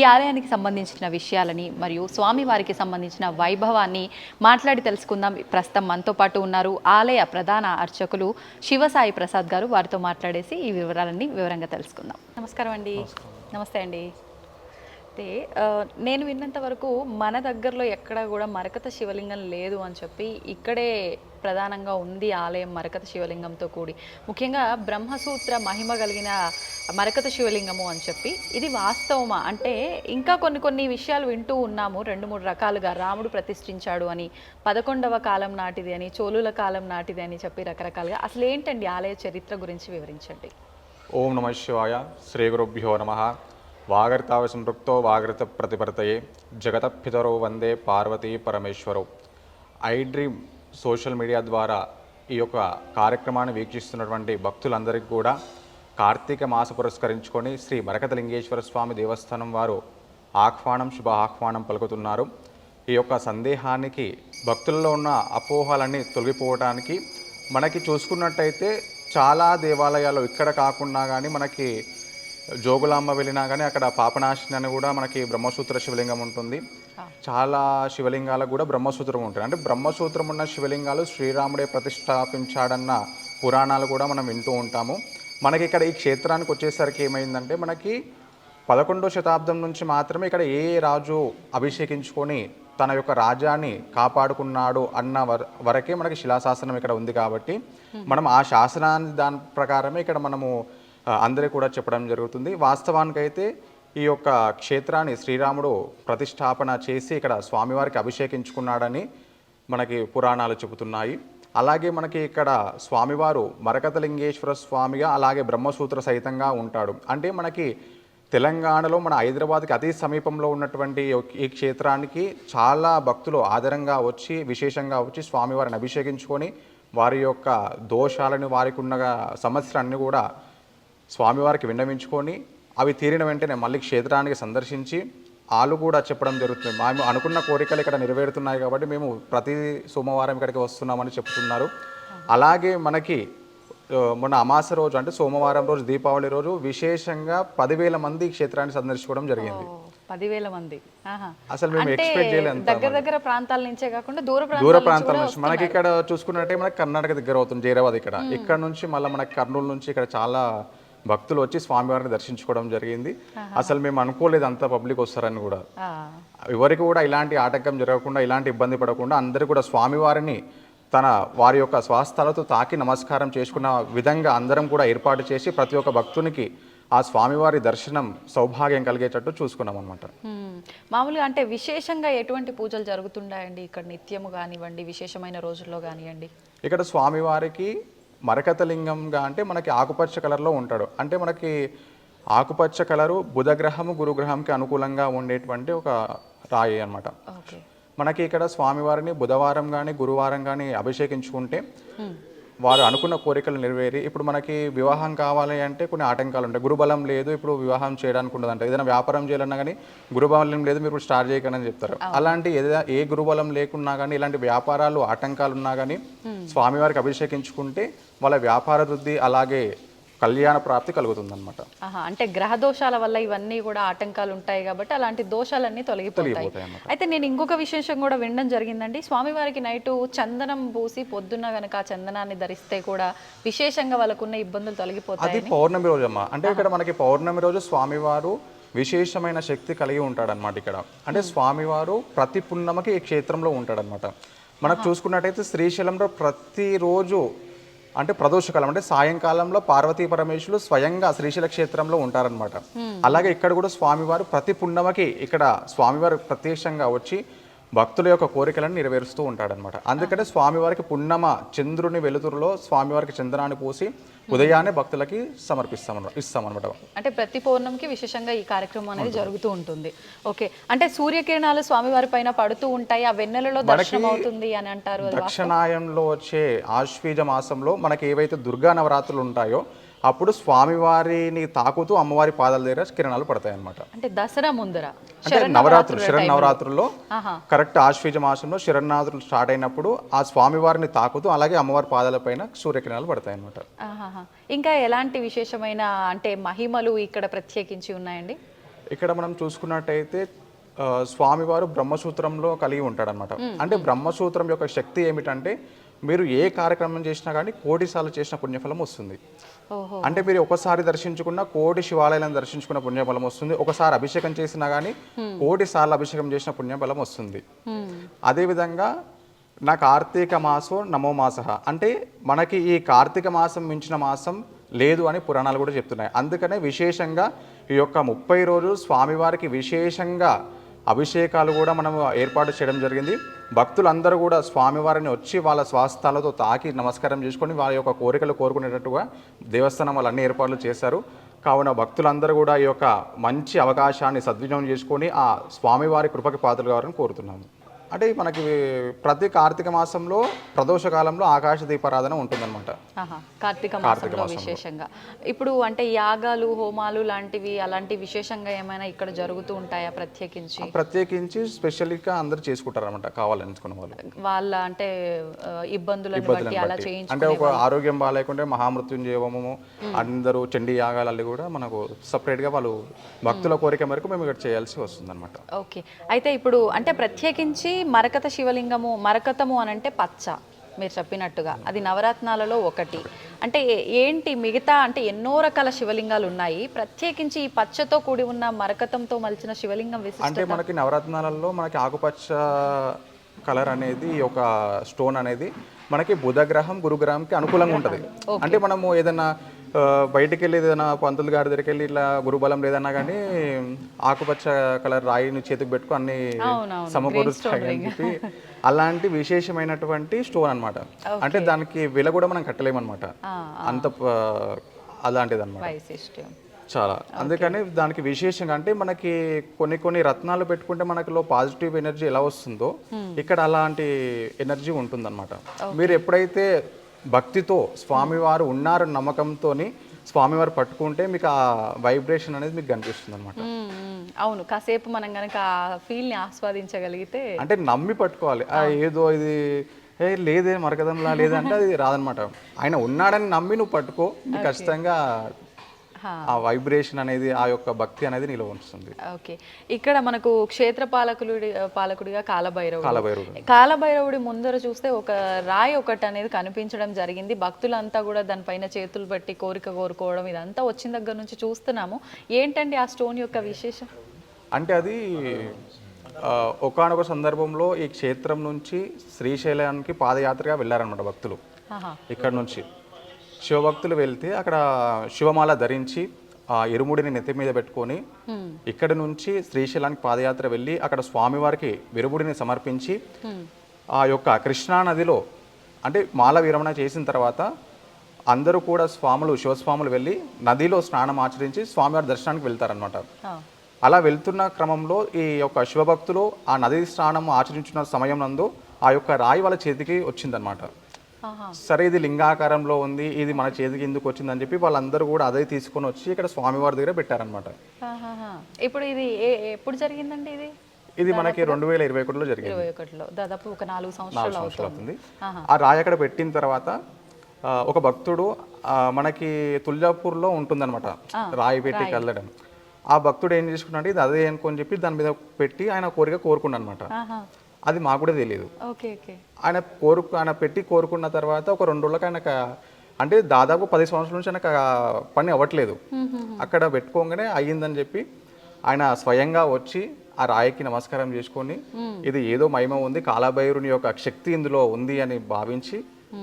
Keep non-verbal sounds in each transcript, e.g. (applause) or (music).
ఈ ఆలయానికి సంబంధించిన విషయాలని మరియు స్వామి వారికి సంబంధించిన వైభవాన్ని మాట్లాడి తెలుసుకుందాం. ప్రస్తుతం మనతో పాటు ఉన్నారు ఆలయ ప్రధాన అర్చకులు శివసాయి ప్రసాద్ గారు. వారితో మాట్లాడేసి ఈ వివరాలన్నీ వివరంగా తెలుసుకుందాం. నమస్కారం అండి. నమస్తే అండి. అయితే నేను విన్నంత వరకు మన దగ్గరలో ఎక్కడా కూడా మరకత శివలింగం లేదు అని చెప్పి ఇక్కడే ప్రధానంగా ఉంది ఆలయం మరకత శివలింగంతో కూడి. ముఖ్యంగా బ్రహ్మసూత్ర మహిమ కలిగిన మరకత శివలింగము అని చెప్పి ఇది వాస్తవమా? అంటే ఇంకా కొన్ని కొన్ని విషయాలు వింటూ ఉన్నాము. రెండు మూడు రకాలుగా రాముడు ప్రతిష్ఠించాడు అని పదకొండవ కాలం నాటిది అని చోళుల కాలం నాటిది అని చెప్పి రకరకాలుగా. అసలు ఏంటండి ఆలయ చరిత్ర గురించి వివరించండి. ఓం నమ శివాయ. శ్రీ గురుభ్యో నమ. వాగర్తావ సంపృక్తో వాగర్త జగత జగతపితరో వందే పార్వతీ పరమేశ్వరో. ఐ డ్రీమ్ సోషల్ మీడియా ద్వారా ఈ యొక్క కార్యక్రమాన్ని వీక్షిస్తున్నటువంటి భక్తులందరికీ కూడా కార్తీక మాస పురస్కరించుకొని శ్రీ మరకతలింగేశ్వర స్వామి దేవస్థానం వారు ఆహ్వానం శుభ ఆహ్వానం పలుకుతున్నారు. ఈ యొక్క సందేహానికి భక్తుల్లో ఉన్న అపోహలన్నీ తొలగిపోవడానికి మనకి చూసుకున్నట్టయితే చాలా దేవాలయాలు ఇక్కడ కాకుండా కానీ మనకి జోగులాంబ వెళ్ళినా కానీ అక్కడ పాపనాశిని అని కూడా మనకి బ్రహ్మసూత్ర శివలింగం ఉంటుంది. చాలా శివలింగాలకు కూడా బ్రహ్మసూత్రం ఉంటుంది. అంటే బ్రహ్మసూత్రం ఉన్న శివలింగాలు శ్రీరాముడే ప్రతిష్టాపించాడన్న పురాణాలు కూడా మనం వింటూ ఉంటాము. మనకి ఇక్కడ ఈ క్షేత్రానికి వచ్చేసరికి ఏమైందంటే మనకి పదకొండో శతాబ్దం నుంచి మాత్రమే ఇక్కడ ఏ రాజు అభిషేకించుకొని తన యొక్క రాజ్యాన్ని కాపాడుకున్నాడు అన్న వర వరకే మనకి శిలాశాసనం ఇక్కడ ఉంది కాబట్టి మనం ఆ శాసనాన్ని దాని ప్రకారమే ఇక్కడ మనము అందరూ కూడా చెప్పడం జరుగుతుంది. వాస్తవానికైతే ఈ యొక్క క్షేత్రాన్ని శ్రీరాముడు ప్రతిష్టాపన చేసి ఇక్కడ స్వామివారికి అభిషేకించుకున్నాడని మనకి పురాణాలు చెబుతున్నాయి. అలాగే మనకి ఇక్కడ స్వామివారు మరకతలింగేశ్వర స్వామిగా అలాగే బ్రహ్మసూత్ర సహితంగా ఉంటాడు. అంటే మనకి తెలంగాణలో మన హైదరాబాద్కి అతి సమీపంలో ఉన్నటువంటి ఈ క్షేత్రానికి చాలా భక్తులు ఆదరంగా వచ్చి విశేషంగా వచ్చి స్వామివారిని అభిషేకించుకొని వారి యొక్క దోషాలను వారికి ఉన్న సమస్యలన్నీ కూడా స్వామివారికి విన్నవించుకొని అవి తీరిన వెంటనే మళ్ళీ క్షేత్రానికి సందర్శించి వాళ్ళు కూడా చెప్పడం జరుగుతుంది. మేము అనుకున్న కోరికలు ఇక్కడ నెరవేరుతున్నాయి కాబట్టి మేము ప్రతి సోమవారం ఇక్కడికి వస్తున్నామని చెప్తున్నారు. అలాగే మనకి మొన్న అమాస రోజు అంటే సోమవారం రోజు దీపావళి రోజు విశేషంగా పదివేల మంది క్షేత్రాన్ని సందర్శించడం జరిగింది. పదివేల మంది. అసలు మేము ఎక్స్పెక్ట్ చేయలేదు అంత దగ్గర దగ్గర ప్రాంతాల నుంచే కాకుండా దూర దూర ప్రాంతాల నుంచి. మనకి ఇక్కడ చూసుకున్నట్టే మనకి కర్ణాటక దగ్గర అవుతుంది జైరాబాద్ ఇక్కడ. ఇక్కడ నుంచి మళ్ళీ మనకి కర్నూలు నుంచి ఇక్కడ చాలా భక్తులు వచ్చి స్వామివారిని దర్శించుకోవడం జరిగింది. అసలు మేము అనుకోలేదు అంత పబ్లిక్ వస్తారని కూడా. ఎవరికి కూడా ఇలాంటి ఆటంకం జరగకుండా ఇలాంటి ఇబ్బంది పడకుండా అందరూ కూడా స్వామివారిని తన వారి యొక్క స్వాస్థలతో తాకి నమస్కారం చేసుకున్న విధంగా అందరం కూడా ఏర్పాటు చేసి ప్రతి ఒక్క భక్తునికి ఆ స్వామివారి దర్శనం సౌభాగ్యం కలిగేటట్టు చూసుకున్నాం అనమాట. మామూలుగా అంటే విశేషంగా ఎటువంటి పూజలు జరుగుతుంటాయండి? ఇక్కడ నిత్యము కానివ్వండి విశేషమైన రోజుల్లో కానివ్వండి. ఇక్కడ స్వామివారికి మరకతలింగంగా అంటే మనకి ఆకుపచ్చ కలర్లో ఉంటాడు. అంటే మనకి ఆకుపచ్చ కలరు బుధగ్రహము గురుగ్రహంకి అనుకూలంగా ఉండేటువంటి ఒక రాయి అన్నమాట. ఓకే. మనకి ఇక్కడ స్వామివారిని బుధవారం కానీ గురువారం కానీ అభిషేకించుకుంటే వారు అనుకున్న కోరికలు నెరవేరి ఇప్పుడు మనకి వివాహం కావాలి అంటే కొన్ని ఆటంకాలు ఉంటాయి. గురుబలం లేదు ఇప్పుడు వివాహం చేయడానికి ఉండదంట. ఏదైనా వ్యాపారం చేయాలన్నా కానీ గురుబలం లేదు మీరు ఇప్పుడు స్టార్ట్ చేయకండి అని చెప్తారు. అలాంటి ఏదైనా ఏ గురుబలం లేకున్నా కానీ ఇలాంటి వ్యాపారాలు ఆటంకాలు ఉన్నా కానీ స్వామివారికి అభిషేకించుకుంటే వాళ్ళ వ్యాపార వృద్ధి అలాగే కళ్యాణ ప్రాప్తి కలుగుతుందన్నమాట. ఆహా అంటే గ్రహ దోషాల వల్ల ఇవన్నీ కూడా ఆటంకాలు ఉంటాయి కాబట్టి అలాంటి దోషాలన్నీ తొలగిపోతాయి. అయితే నేను ఇంకొక విశేషం కూడా వినడం జరిగిందండి. స్వామివారికి నైటు చందనం పూసి పొద్దున్న గనక ఆ చందనాన్ని ధరిస్తే కూడా విశేషంగా వాళ్ళకున్న ఇబ్బందులు తొలగిపోతాయి అది పౌర్ణమి రోజు అమ్మా అంటే ఇక్కడ మనకి పౌర్ణమి రోజు స్వామివారు విశేషమైన శక్తి కలిగి ఉంటాడనమాట ఇక్కడ. అంటే స్వామివారు ప్రతి పున్నమకి ఈ క్షేత్రంలో ఉంటాడనమాట మనకు చూసుకున్నట్టయితే శ్రీశైలంలో ప్రతిరోజు అంటే ప్రదోషకాలం అంటే సాయంకాలంలో పార్వతీ పరమేశ్వరులు స్వయంగా శ్రీశైల క్షేత్రంలో ఉంటారనమాట అలాగే ఇక్కడ కూడా స్వామివారు ప్రతి పున్నమకి ఇక్కడ స్వామివారు ప్రత్యక్షంగా వచ్చి భక్తుల యొక్క కోరికలను నెరవేరుస్తూ ఉంటాడనమాట అందుకనే స్వామివారికి పున్నమ చంద్రుని వెలుతురులో స్వామివారికి చందనాన్ని పూసి ఉదయాన్నే భక్తులకి సమర్పిస్తామన్నమాట ఇస్తామన్నమాట. అంటే ప్రతి పౌర్ణమికి విశేషంగా ఈ కార్యక్రమం అనేది జరుగుతూ ఉంటుంది. ఓకే. అంటే సూర్యకిరణాలు స్వామివారి పైన పడుతూ ఉంటాయి ఆ వెన్నెలలో దర్శనం అవుతుంది అని అంటారు దక్షిణాయంలో వచ్చే ఆశ్వీజ మాసంలో మనకి ఏవైతే దుర్గా నవరాత్రులు ఉంటాయో అప్పుడు స్వామివారిని తాకుతూ అమ్మవారి పాదాల దగ్గర కిరణాలు పడతాయి అన్నమాట అంటే దసరా ముందర అంటే నవరాత్రులు శరణ్ నవరాత్రుల్లో. కరెక్ట్ ఆశ్వీజ మాసంలో శరణాత్రులు స్టార్ట్ అయినప్పుడు ఆ స్వామివారిని తాకుతూ అలాగే అమ్మవారి పాదాలపైన సూర్యకిరణాలు పడతాయి అన్నమాట ఆహాహా. ఇంకా ఎలాంటి విశేషమైన అంటే మహిమలు ఇక్కడ ప్రత్యేకించి ఉన్నాయండి? ఇక్కడ మనం చూసుకున్నట్టయితే స్వామివారు బ్రహ్మసూత్రంలో కలిగి ఉంటాడనమాట అంటే బ్రహ్మసూత్రం యొక్క శక్తి ఏమిటంటే మీరు ఏ కార్యక్రమం చేసినా కానీ కోటి సార్లు చేసిన పుణ్యఫలం వస్తుంది. అంటే మీరు ఒకసారి దర్శించుకున్న కోటి శివాలయాలను దర్శించుకున్న పుణ్యఫలం వస్తుంది. ఒకసారి అభిషేకం చేసినా కానీ కోటి సార్లు అభిషేకం చేసిన పుణ్యఫలం వస్తుంది. అదేవిధంగా నా కార్తీక మాసం నమో మాస. అంటే మనకి ఈ కార్తీక మాసం మించిన మాసం లేదు అని పురాణాలు కూడా చెప్తున్నాయి. అందుకనే విశేషంగా ఈ యొక్క ముప్పై రోజులు స్వామివారికి విశేషంగా అభిషేకాలు కూడా మనం ఏర్పాటు చేయడం జరిగింది. భక్తులందరూ కూడా స్వామివారిని వచ్చి వాళ్ళ స్వాస్థాలతో తాకి నమస్కారం చేసుకొని వాళ్ళ యొక్క కోరికలు కోరుకునేటట్టుగా దేవస్థానం వాళ్ళు అన్ని ఏర్పాట్లు చేశారు. కావున భక్తులందరూ కూడా ఈ యొక్క మంచి అవకాశాన్ని సద్వినియోగం చేసుకొని ఆ స్వామివారి కృపకి పాత్రలు కావాలని కోరుతున్నాము. అంటే మనకి ప్రతి కార్తీక మాసంలో ప్రదోష కాలంలో ఆకాశ దీపారాధన ఉంటుందన్నమాట. ఆహా, కార్తీక మాసంలో విశేషంగా. ఇప్పుడు అంటే యాగాలు హోమాలు లాంటివి అలాంటి విశేషంగా ఏమైనా ఇక్కడ జరుగుతూ ఉంటాయా ప్రత్యేకించి? ప్రత్యేకించి స్పెషల్గా అందరూ చేసుకుంటారు అనమాట కావాలనుకున్న వాళ్ళు. వాళ్ళ అంటే అలా. చేయించు అంటే ఒక ఆరోగ్యం బాగాలేకుంటే మహామృత్యుంజయవము అందరూ చండీ యాగాలు కూడా మనకు సపరేట్గా వాళ్ళు భక్తుల కోరిక మేరకు మేము ఇక్కడ చేయాల్సి వస్తుందన్నమాట. ఓకే. అయితే ఇప్పుడు అంటే ప్రత్యేకించి మరకత శివలింగము మరకతము అని అంటే పచ్చ మీరు చెప్పినట్టుగా. అది నవరత్నాలలో ఒకటి. అంటే ఏంటి మిగతా అంటే ఎన్నో రకాల శివలింగాలు ఉన్నాయి. ప్రత్యేకించి ఈ పచ్చతో కూడి ఉన్న మరకతంతో మలిచిన శివలింగం అంటే మనకి నవరత్నాలలో మనకి ఆకుపచ్చ కలర్ అనేది ఒక స్టోన్ అనేది మనకి బుధగ్రహం గురుగ్రహంకి అనుకూలంగా ఉంటుంది. అంటే మనము ఏదైనా బయటికి వెళ్ళి ఏదైనా పంతులు గారి దగ్గరికి వెళ్ళి ఇట్లా గురుబలం లేదన్నా కానీ ఆకుపచ్చ కలర్ రాయిని చేతికి పెట్టుకో అన్ని. సమకూరుస్తాయి అని చెప్పి అలాంటి విశేషమైనటువంటి స్టోన్ అన్నమాట. అంటే దానికి విల కూడా మనం కట్టలేమన్నమాట. అంత అలాంటిది అనమాట చాలా. అందుకని దానికి విశేషంగా అంటే మనకి కొన్ని కొన్ని రత్నాలు పెట్టుకుంటే మనకిలో పాజిటివ్ ఎనర్జీ ఎలా వస్తుందో ఇక్కడ అలాంటి ఎనర్జీ ఉంటుందన్నమాట. మీరు ఎప్పుడైతే భక్తితో స్వామివారు ఉన్నారు నమ్మకంతో స్వామివారు పట్టుకుంటే మీకు ఆ వైబ్రేషన్ అనేది మీకు కనిపిస్తుంది అనమాట. అవును కాసేపు మనం కనుక ఆ ఫీల్ని ఆస్వాదించగలిగితే అంటే నమ్మి పట్టుకోవాలి ఆ ఏదో ఇది ఏ లేదే మరకదంలా లేదంటే అది రాదనమాట ఆయన ఉన్నాడని నమ్మి నువ్వు పట్టుకో (laughs) ఖచ్చితంగా. ఆ వైబ్రేషన్ అనేది ఆ యొక్క భక్తి అనేది నీలో ఉంచుతుంది. ఓకే. ఇక్కడ మనకు క్షేత్ర పాలకుడి పాలకుడిగా కాలభైరవుడు. కాలభైరవుడు. కాలభైరవుడి ముందర చూస్తే ఒక రాయి ఒకటి అనేది కనిపించడం జరిగింది. భక్తులంతా కూడా దానిపైన చేతులు పెట్టి కోరిక కోరుకోవడం ఇదంతా వచ్చిన దగ్గర నుంచి చూస్తున్నాము. ఏంటండి ఆ స్టోన్ యొక్క విశేషం? అంటే అది ఒకనొక సందర్భంలో ఈ క్షేత్రం నుంచి శ్రీశైలానికి పాదయాత్రగా వెళ్ళారనమాట భక్తులు. ఇక్కడ నుంచి. శివభక్తులు వెళ్తే అక్కడ శివమాల ధరించి ఆ ఇరుముడిని నెత్తి మీద పెట్టుకొని హ్మ్. ఇక్కడ నుంచి శ్రీశైలానికి పాదయాత్ర వెళ్ళి అక్కడ స్వామివారికి విరుముడిని సమర్పించి హ్మ్. ఆ యొక్క కృష్ణా నదిలో అంటే మాల విరమణ చేసిన తర్వాత అందరూ కూడా స్వాములు శివస్వాములు వెళ్ళి నదిలో స్నానం ఆచరించి స్వామివారి దర్శనానికి వెళ్తారనమాట. అలా వెళ్తున్న క్రమంలో ఈ యొక్క శివభక్తులు ఆ నది స్నానం ఆచరించిన సమయం నందు ఆ యొక్క రాయి వాళ్ళ చేతికి వచ్చిందనమాట. సరే ఇది లింగాకారంలో ఉంది ఇది మన చేతికి ఎందుకు వచ్చిందని చెప్పి వాళ్ళందరూ కూడా అదే తీసుకొని వచ్చి ఇక్కడ స్వామివారి దగ్గర పెట్టారనమాట. ఇప్పుడు ఇది ఎప్పుడు జరిగిందండి ఇది? ఇది మనకి రెండు వేల ఇరవై ఒకటిలో జరిగింది. ఇరవై ఒకటిలో. దాదాపు ఒక నాలుగు సంవత్సరాలు అవుతుంది. ఆ రాయి అక్కడ పెట్టిన తర్వాత ఒక భక్తుడు మనకి తుల్జాపూర్లో ఉంటుందన్నమాట రాయి పెట్టి కల్లడం. ఆ భక్తుడు ఏం చేసుకున్నాడు ఇది అదే అనుకొని చెప్పి దాని మీద పెట్టి ఆయన కోరిక కోరుకున్నాడు అనమాట. అది మాకు కూడా తెలియదు ఓకే ఓకే. ఆయన కోరుకు ఆయన పెట్టి కోరుకున్న తర్వాత ఒక రెండు రోజులకు ఆయన అంటే దాదాపు పది సంవత్సరాల నుంచి ఆయనకు ఆ పని అవ్వట్లేదు. అక్కడ పెట్టుకోగానే అయ్యిందని చెప్పి ఆయన స్వయంగా వచ్చి ఆ రాయికి నమస్కారం చేసుకొని ఇది ఏదో మహిమ ఉంది కాలాభైరుని యొక్క శక్తి ఇందులో ఉంది అని భావించి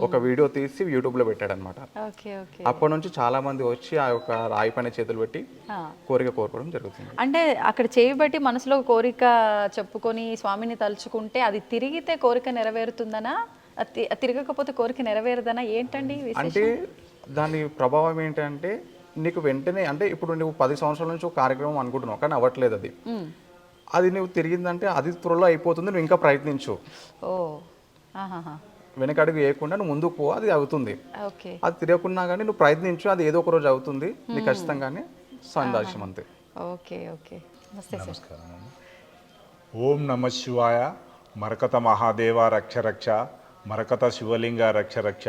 ఒక వీడియో తీసి యూట్యూబ్లో పెట్టాడనమాట. Okay okay. అప్పటి నుంచి చాలా మంది వచ్చి ఆ యొక్క రాయి పైన చేతులు పెట్టి. కోరిక కోరుకోవడం జరుగుతుంది. అంటే అక్కడ చేయి బట్టి మనసులో కోరిక చెప్పుకొని స్వామిని తలుచుకుంటే అది తిరిగితే కోరిక నెరవేరుతుందనా? తిరగకపోతే కోరిక నెరవేరదనా? ఏంటండి? అంటే దాని ప్రభావం ఏంటంటే నీకు వెంటనే అంటే ఇప్పుడు నువ్వు పది సంవత్సరాల నుంచి ఒక కార్యక్రమం అనుకుంటున్నావు కానీ అవ్వట్లేదు అది. అది నువ్వు తిరిగిందంటే అది త్వరలో అయిపోతుంది నువ్వు ఇంకా ప్రయత్నించు. ఓ. వెనకడుగు వేయకుండా నువ్వు ముందుకు పో అది అవుతుంది. ఓకే. అది తిరగకున్నా కానీ నువ్వు ప్రయత్నించు అది ఏదో ఒక రోజు అవుతుంది. నీకు ఖచ్చితంగానే సందాశం అంతే. Okay okay. నమస్తే సార్. ఓం నమ శివాయ మరకత మహాదేవ రక్ష రక్ష మరకత శివలింగ రక్ష రక్ష.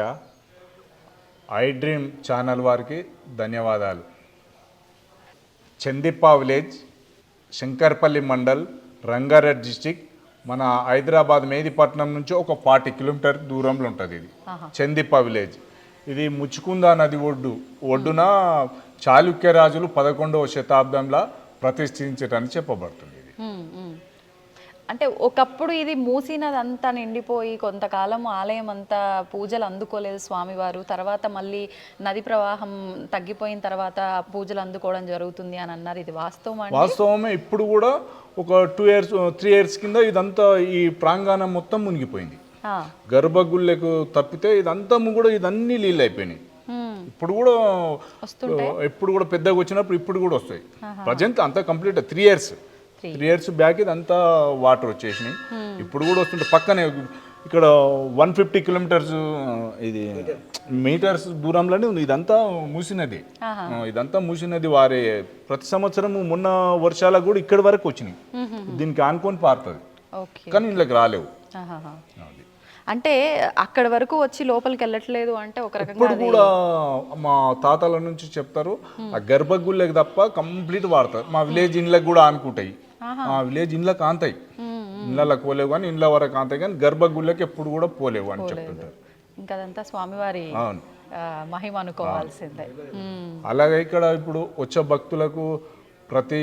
ఐ డ్రీమ్ ఛానల్ వారికి ధన్యవాదాలు. చందిప్ప విలేజ్ శంకర్పల్లి మండల్ రంగారెడ్డి డిస్టిక్ మన హైదరాబాద్ మేదిపట్నం నుంచి ఒక ఫార్టీ కిలోమీటర్ దూరంలో ఉంటుంది ఇది. చందిప్ప విలేజ్. ఇది ముచ్చుకుంద నది ఒడ్డు. ఒడ్డున చాళుక్య రాజులు పదకొండవ శతాబ్దంలో ప్రతిష్ఠించటని చెప్పబడుతుంది ఇది. అంటే ఒకప్పుడు ఇది మూసినదంతా నిండిపోయి కొంతకాలం ఆలయం అంతా పూజలు అందుకోలేదు స్వామివారు. తర్వాత మళ్ళీ నది ప్రవాహం తగ్గిపోయిన తర్వాత పూజలు అందుకోవడం జరుగుతుంది అని అన్నారు. ఇది వాస్తవం వాస్తవమే. ఇప్పుడు కూడా ఒక టూ ఇయర్స్ త్రీ ఇయర్స్ కింద ఇదంతా ఈ ప్రాంగణం మొత్తం మునిగిపోయింది. గర్భగుళ్ళకు తప్పితే ఇదంతా కూడా ఇదన్నీ నీళ్ళు అయిపోయినాయి ఇప్పుడు కూడా? ఇప్పుడు కూడా పెద్దగా వచ్చినప్పుడు ఇప్పుడు కూడా వస్తాయి. ప్రజెంట్ అంతా complete three years three years back ఇదంతా వాటర్ వచ్చేసినాయి. ఇప్పుడు కూడా వస్తుంటే పక్కనే ఇక్కడ వన్ ఫిఫ్టీ కిలోమీటర్స్ ఇది మీటర్స్ దూరంలోనే ఉంది. ఇదంతా మూసినది. ఇదంతా మూసినది వారే. ప్రతి సంవత్సరం మొన్న వర్షాలకు కూడా ఇక్కడి వరకు వచ్చినాయి. దీనికి ఆనుకొని పారుతుంది. కానీ ఇంట్లోకి రాలేవు. అంటే అక్కడ వరకు వచ్చి లోపలికి వెళ్ళట్లేదు అంటే ఒక రకంగా ఇప్పుడు కూడా మా తాతల నుంచి చెప్తారు ఆ గర్భగుళ్ళకి తప్ప కంప్లీట్ వాడతారు. మా విలేజ్ ఇండ్లకు కూడా ఆనుకుంటాయి. మా విలేజ్ ఇండ్లకు ఆంతాయి ఇండ్లకు పోలేవు కానీ ఇండ్ల వరకు ఆంతాయి కానీ గర్భగుళ్ళకి ఎప్పుడు కూడా పోలేవు అని చెప్తుంటారు. ఇంకా అదంతా స్వామివారి ఆ, మహిమ అనుకోవాల్సిందే. అలాగే ఇక్కడ ఇప్పుడు వచ్చే భక్తులకు ప్రతి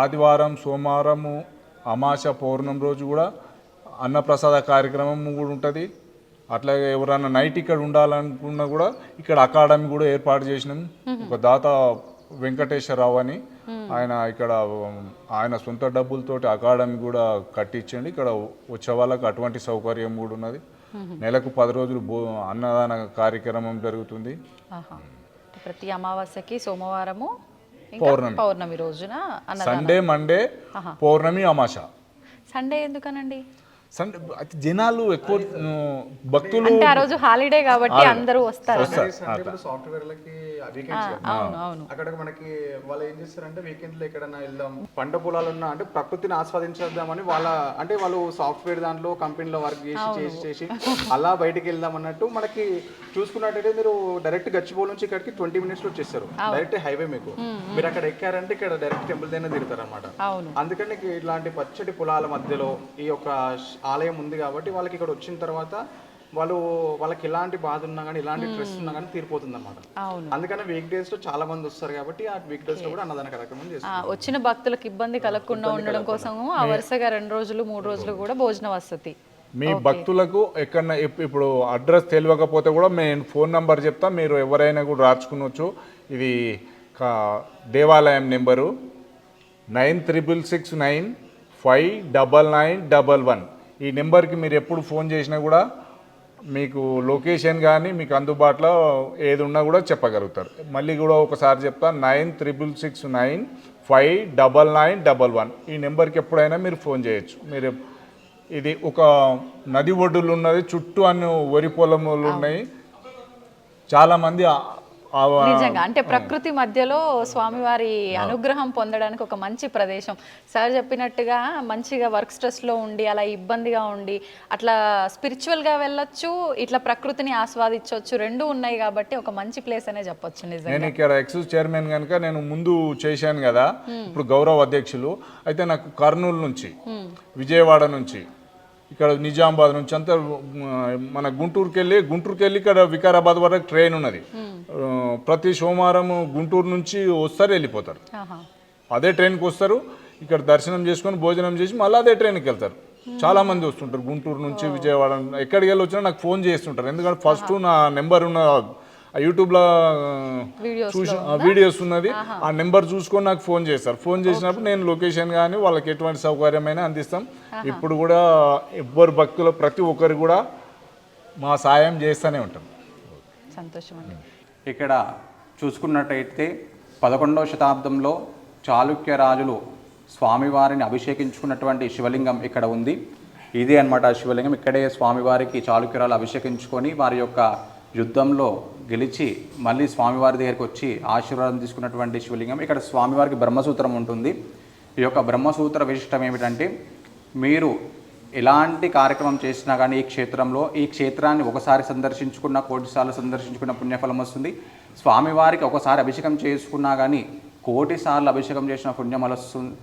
ఆదివారం సోమవారము అమాస పౌర్ణం రోజు కూడా అన్నప్రసాద కార్యక్రమం కూడా ఉంటుంది. అట్లాగే ఎవరైనా నైట్ ఇక్కడ ఉండాలనుకున్నా కూడా ఇక్కడ అకాడమీ కూడా ఏర్పాటు చేసినాం. ఒక దాత వెంకటేశ్వరరావు అని. ఆయన ఇక్కడ ఆయన సొంత డబ్బులతోటి అకాడమీ కూడా కట్టించండి. ఇక్కడ వచ్చే వాళ్ళకి అటువంటి సౌకర్యం కూడా ఉన్నది. నెలకు పది రోజులు భో అన్నదాన కార్యక్రమం జరుగుతుంది. ప్రతి అమావాస్యకి సోమవారము పౌర్ణమి. పౌర్ణమి రోజున సండే మండే పౌర్ణమి అమాస సండే ఎందుకనండి? సండే జనాలు ఎక్కువ భక్తులు అంటే ఆ రోజు హాలిడే కాబట్టి అందరూ వస్తారు. సాఫ్ట్వేర్లకి అక్కడ మనకి వాళ్ళు ఏం చేస్తారంటే వీకెండ్లో ఎక్కడైనా వెళ్దాం పంట పొలాలు ఉన్న అంటే ప్రకృతిని ఆస్వాదించేద్దామని వాళ్ళ అంటే వాళ్ళు సాఫ్ట్వేర్ దాంట్లో కంపెనీలో వర్క్ చేసి చేసి చేసి అలా బయటికి వెళ్దాం అన్నట్టు మనకి చూసుకున్నట్టయితే మీరు డైరెక్ట్ గచ్చిబౌల్ నుంచి ఇక్కడికి ట్వంటీ మినిట్స్లో వచ్చేస్తారు. డైరెక్ట్ హైవే మీకు. మీరు అక్కడ ఎక్కారంటే ఇక్కడ డైరెక్ట్ టెంపుల్ దగ్గర దిగుతారు అనమాట అవును. అందుకని ఇలాంటి పచ్చటి పొలాల మధ్యలో ఈ యొక్క ఆలయం ఉంది కాబట్టి వాళ్ళకి ఇక్కడ వచ్చిన తర్వాత వాళ్ళు వాళ్ళకి ఎలాంటి బాధ ఉన్నా కానీ ఎలాంటి స్ట్రెస్ ఉన్నా కానీ తీరిపోతుంది అనమాట అవును. అందుకని వీక్ డేస్లో చాలా మంది వస్తారు కాబట్టి ఆ వీక్ డేస్లో కూడా అన్నదాన కార్యక్రమం చేస్తారు. వచ్చిన భక్తులకు ఇబ్బంది కలగకుండా ఉండడం కోసము ఆ వరుసగా రెండు రోజులు మూడు రోజులు కూడా భోజన వసతి. మీ భక్తులకు ఎక్కడ ఇప్పుడు అడ్రస్ తెలియకపోతే కూడా నేను ఫోన్ నంబర్ చెప్తా మీరు ఎవరైనా కూడా రాచుకునొచ్చు ఇది కా- దేవాలయం number nine triple six nine five double nine double one. ఈ నెంబర్కి మీరు ఎప్పుడు ఫోన్ చేసినా కూడా మీకు లొకేషన్ కానీ మీకు అందుబాటులో ఏది ఉన్నా కూడా చెప్పగలుగుతారు. మళ్ళీ కూడా ఒకసారి చెప్తా nine triple six nine five double nine double one. ఈ నెంబర్కి ఎప్పుడైనా మీరు ఫోన్ చేయొచ్చు. మీరు ఇది ఒక నది ఒడ్డులు ఉన్నది చుట్టూ అన్ని వరి పొలములు ఉన్నాయి. చాలామంది నిజంగా. అంటే ప్రకృతి మధ్యలో స్వామివారి అనుగ్రహం పొందడానికి ఒక మంచి ప్రదేశం. సార్ చెప్పినట్టుగా మంచిగా వర్క్ స్ట్రెస్లో ఉండి అలా ఇబ్బందిగా ఉండి అట్లా స్పిరిచువల్గా వెళ్ళొచ్చు ఇట్లా ప్రకృతిని ఆస్వాదించవచ్చు రెండు ఉన్నాయి కాబట్టి ఒక మంచి ప్లేస్ అనే చెప్పొచ్చు నిజంగా. నేను ఇక్కడ ఎక్సైజ్ చైర్మన్ కనుక నేను ముందు చేశాను కదా ఇప్పుడు గౌరవ అధ్యక్షులు. అయితే నాకు కర్నూలు నుంచి విజయవాడ నుంచి ఇక్కడ నిజామాబాద్ నుంచి అంతా మన గుంటూరుకి వెళ్ళి గుంటూరుకి వెళ్ళి ఇక్కడ వికారాబాద్ వరకు ట్రైన్ ఉన్నది. ప్రతి సోమవారం గుంటూరు నుంచి వస్తారు వెళ్ళిపోతారు. అదే ట్రైన్కి వస్తారు ఇక్కడ దర్శనం చేసుకొని భోజనం చేసి మళ్ళీ అదే ట్రైన్కి వెళ్తారు. చాలా మంది వస్తుంటారు గుంటూరు నుంచి విజయవాడ ఎక్కడికి వెళ్ళి వచ్చినా నాకు ఫోన్ చేస్తుంటారు. ఎందుకంటే ఫస్ట్ నా నెంబర్ ఉన్న ఆ యూట్యూబ్లో చూసి వీడియోస్ ఉన్నది. ఆ నెంబర్ చూసుకొని నాకు ఫోన్ చేస్తారు. ఫోన్ చేసినప్పుడు నేను లొకేషన్ కానీ వాళ్ళకి ఎటువంటి సౌకర్యమైనా అందిస్తాం. ఇప్పుడు కూడా ఎవ్వరు భక్తులు ప్రతి ఒక్కరు కూడా మా సాయం చేస్తూనే ఉంటాం. సంతోషం అండి ఇక్కడ చూసుకున్నట్టయితే పదకొండవ శతాబ్దంలో చాళుక్య రాజులు స్వామివారిని అభిషేకించుకున్నటువంటి శివలింగం ఇక్కడ ఉంది. ఇదే అన్నమాట శివలింగం. ఇక్కడే స్వామివారికి చాళుక్యరాలు అభిషేకించుకొని వారి యొక్క యుద్ధంలో గెలిచి మళ్ళీ స్వామివారి దగ్గరికి వచ్చి ఆశీర్వాదం తీసుకున్నటువంటి శివలింగం. ఇక్కడ స్వామివారికి బ్రహ్మసూత్రం ఉంటుంది. ఈ యొక్క బ్రహ్మసూత్ర విశిష్టం ఏమిటంటే మీరు ఎలాంటి కార్యక్రమం చేసినా కానీ ఈ క్షేత్రంలో ఈ క్షేత్రాన్ని ఒకసారి సందర్శించుకున్న కోటిసార్లు సందర్శించుకున్న పుణ్యఫలం వస్తుంది. స్వామివారికి ఒకసారి అభిషేకం చేసుకున్నా కానీ కోటి సార్లు అభిషేకం చేసిన పుణ్యమల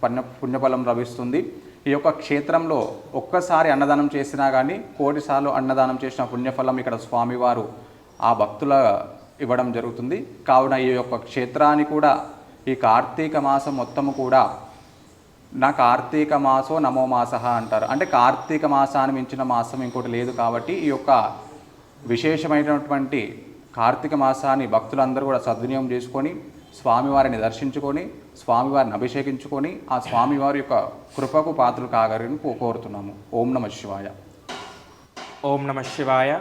పుణ్య పుణ్యఫలం లభిస్తుంది. ఈ యొక్క క్షేత్రంలో ఒక్కసారి అన్నదానం చేసినా కానీ కోటి సార్లు అన్నదానం చేసిన పుణ్యఫలం ఇక్కడ స్వామివారు ఆ భక్తుల ఇవ్వడం జరుగుతుంది. కావున ఈ యొక్క క్షేత్రాన్ని కూడా ఈ కార్తీక మాసం మొత్తము కూడా నా కార్తీక మాసో నమో మాస అంటారు. అంటే కార్తీక మాసాన్ని మించిన మాసం ఇంకోటి లేదు కాబట్టి ఈ యొక్క విశేషమైనటువంటి కార్తీక మాసాన్ని భక్తులందరూ కూడా సద్వినియోగం చేసుకొని స్వామివారిని దర్శించుకొని స్వామివారిని అభిషేకించుకొని ఆ స్వామివారి యొక్క కృపకు పాత్రలు కాగరని కో- కోరుతున్నాము. ఓం నమ శివాయ. ఓం నమ శివాయ.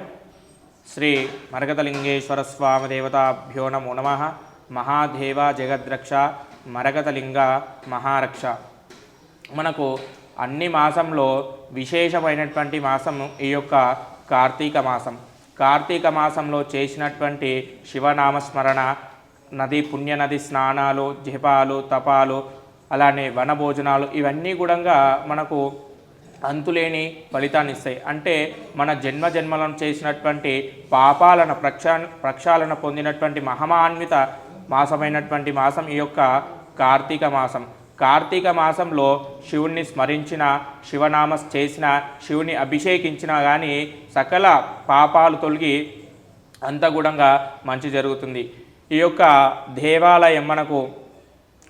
శ్రీ మరగతలింగేశ్వర స్వామి దేవతాభ్యో నమో నమ. మహాదేవ జగద్రక్ష మరగతలింగ మహారక్ష. మనకు అన్ని మాసంలో విశేషమైనటువంటి మాసం ఈ యొక్క కార్తీక మాసం. కార్తీక మాసంలో చేసినటువంటి శివనామస్మరణ నది పుణ్యనది స్నానాలు జపాలు తపాలు అలానే వనభోజనాలు ఇవన్నీ కూడా మనకు అంతులేని ఫలితాన్ని ఇస్తాయి. అంటే మన జన్మ జన్మలను చేసినటువంటి పాపాలను ప్రక్షా ప్రక్షాళన పొందినటువంటి మహమాన్విత మాసమైనటువంటి మాసం ఈ యొక్క కార్తీక మాసం. కార్తీక మాసంలో శివుణ్ణి స్మరించిన శివనామ చేసిన శివుని అభిషేకించినా కానీ సకల పాపాలు తొలగి అంతగుణంగా మంచి జరుగుతుంది. ఈ యొక్క దేవాలయం మనకు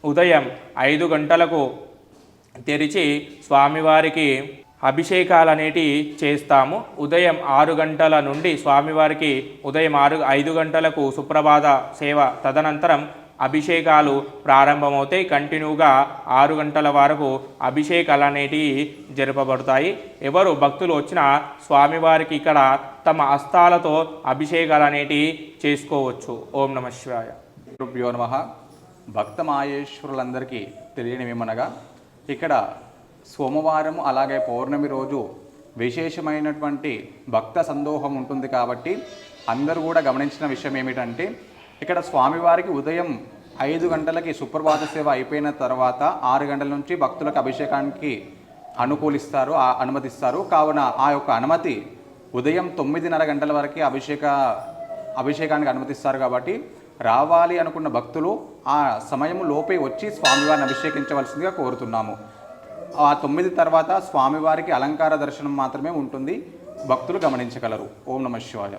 ఉదయం ఐదు గంటలకు తెరిచి స్వామివారికి అభిషేకాలు అనేటివి చేస్తాము. ఉదయం ఆరు గంటల నుండి స్వామివారికి ఉదయం ఆరు ఐదు గంటలకు సుప్రభాత సేవ తదనంతరం అభిషేకాలు ప్రారంభమవుతాయి. కంటిన్యూగా ఆరు గంటల వరకు అభిషేకాలు అనేటివి జరపబడతాయి. ఎవరు భక్తులు వచ్చినా స్వామివారికి ఇక్కడ తమ హస్తాలతో అభిషేకాలు అనేటివి చేసుకోవచ్చు. ఓం నమ శివాయ. రుభ్యో నమ. భక్త మాయేశ్వరులందరికీ తెలియనివేమనగా ఇక్కడ సోమవారం అలాగే పౌర్ణమి రోజు విశేషమైనటువంటి భక్త సందోహం ఉంటుంది కాబట్టి అందరూ కూడా గమనించిన విషయం ఏమిటంటే ఇక్కడ స్వామివారికి ఉదయం ఐదు గంటలకి సుప్రభాత సేవ అయిపోయిన తర్వాత ఆరు గంటల నుంచి భక్తులకు అభిషేకానికి అనుకూలిస్తారు ఆ అనుమతిస్తారు. కావున ఆ యొక్క అనుమతి ఉదయం తొమ్మిదిన్నర గంటల వరకు అభిషేక అభిషేకానికి అనుమతిస్తారు కాబట్టి రావాలి అనుకున్న భక్తులు ఆ సమయం లోపే వచ్చి స్వామివారిని అభిషేకించవలసిందిగా కోరుతున్నాము. ఆ తొమ్మిది తర్వాత స్వామివారికి అలంకార దర్శనం మాత్రమే ఉంటుంది. భక్తులు గమనించగలరు. ఓం నమ శివాయ.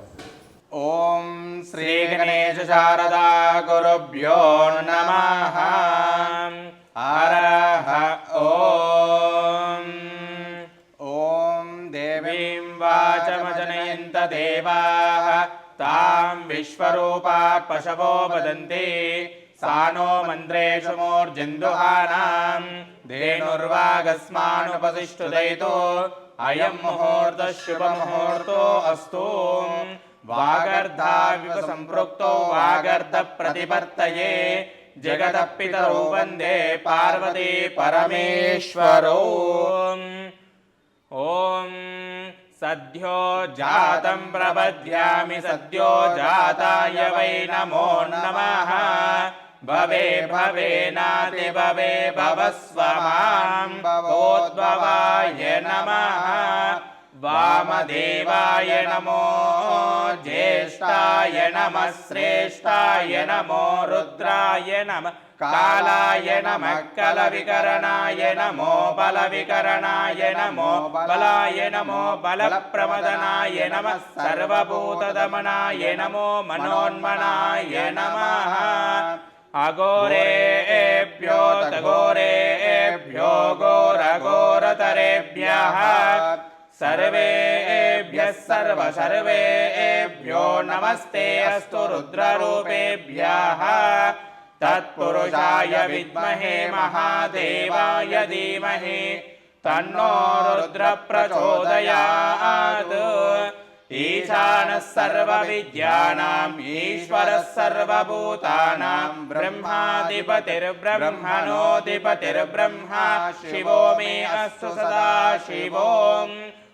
గణేశ శారదా గురుభ్యో నమ. హరహ ఓం. ఓం దేవీం వాచమజనయంత దేవాః. తాం విశ్వరూపా పశవో వదంతి. సానో మంత్రేషు మూర్జందుహానాం. ధేనుర్వాగస్మానుపతిష్ఠుదైతో అయం ముహూర్త శుభ ముహూర్తో అస్తు. వాగర్ధావివ సంపృక్తో వాగర్ధ ప్రతిపత్తయే జగదప్పితరో వందే పార్వతీ పరమేశ్వరో. ఓం సద్యో జాతం ప్రపద్యామి సద్యో జాతాయ వై నమో నమ. భవే భవే నాతి భవే భవస్వ మాం. భవోద్భవాయ నమః. వామదేవాయ నమో జ్యేష్ఠాయ నమ శ్రేష్ఠాయ నమో రుద్రాయ నమ కాలాయ నమ కల వికరణాయ నమో బల వికరణాయ నమో బలాయ నమో బల ప్రమదనాయ నమ సర్వభూతదమనాయ నమో మనోన్మనాయ నమ అఘోరేభ్యో తఘోరేభ్యో ఘోరఘోరతరేభ్యः सर्वेभ्यः सर्व सर्वेभ्यो नमस्ते अस्तु रुद्ररूपेभ्यः। तत्पुरुषाय विद्महे महादेवाय धीमहि। तन्नो रुद्र प्रचोदयात् ईशानः सर्वविद्यानाम् ईश्वरः सर्वभूतानां ब्रह्माधिपतिर्ब्रह्मणोऽधिपतिर्ब्रह्मा। शिवो मे अस्तु सदा शिवोम्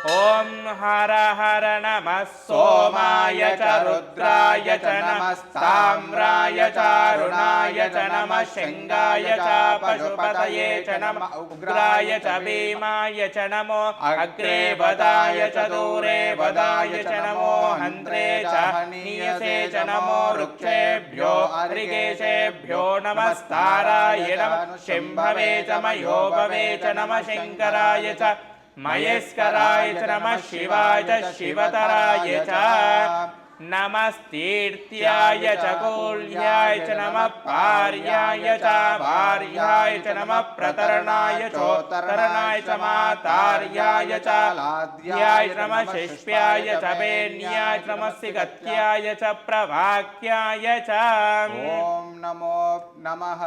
ॐ हर हर नमः सोमाय च रुद्राय च नमस्ताम्राय चारुणाय च नमः शृङ्गाय च पशुपतये च नमः उग्राय च भीमाय च नमो अग्रे वदाय च दूरे वदाय च नमो हन्त्रे च हनीयसे च नमो वृक्षेभ्यो अरिकेशेभ्यो नमस्ताराय नमः शिम्भवे च मयोभवे च नमः शङ्कराय च मयस्कराय च नमः शिवाय च शिवतराय च नमस्तीर्थ्याय च कूल्याय च नमः पार्याय च भार्याय च नमः प्रतरणाय चोत्तरणाय च मातार्याय च लाद्याय च नमः शिष्प्याय च वेण्याय च नमः सिगत्याय च प्रभाक्याय च ॐ नमो नमः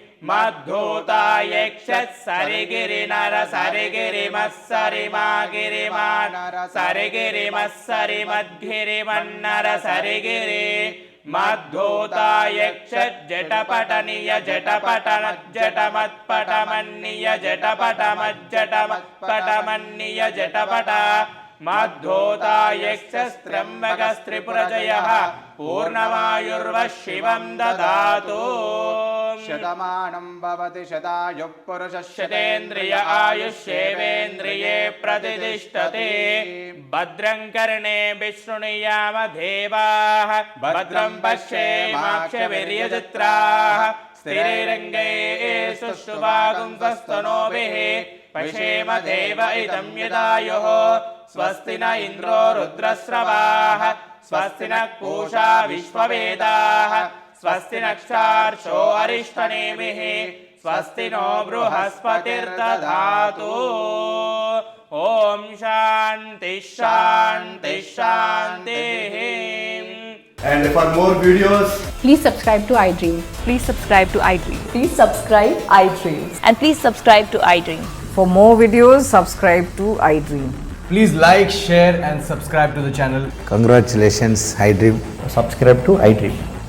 మద్ధూతాయక్షత్ సరిగిరి నర సరిగిరి మస్సరి మాగిరి మానర సరిగిరి మస్సరి మద్గిరి మన్నర సరిగిరి మద్ధూతాయక్షటపటనీయ జటపటన జటమత్పటమన్నీయ జటపటమజ్జటమత్పటమన్నీయ జటపట మద్ధూతాయక్షస్త్రంబగస్త్రిపురజయ పూర్ణమాయుర్వ శివం దదాతు शतमानं भवति शतायुः पुरुषः शतेन्द्रिय आयुष्येवेन्द्रिये प्रतिष्ठते भद्रं कर्णे विशृणुयाम देवाः भद्रं पश्येमाक्षवीर्यजत्राः स्थिरैरङ्गे सुष्ठुवागुंसस्तनोभिः पश्येम देव इदं यदायुः स्वस्ति न इन्द्रो रुद्रस्रवाः स्वस्ति न पूषा विश्ववेदाः स्वस्ति नक्षार्षो अरिष्टनेमिः स्वस्ति नो बृहस्पतिर्दधातु ॐ शान्ति शान्ति शान्तिः And for more videos, Please subscribe to iDream. Please subscribe to iDream. Please subscribe iDream. And please subscribe to iDream. For more videos, subscribe to iDream. please like, share, and subscribe to the channel. Congratulations, iDream. Subscribe to iDream.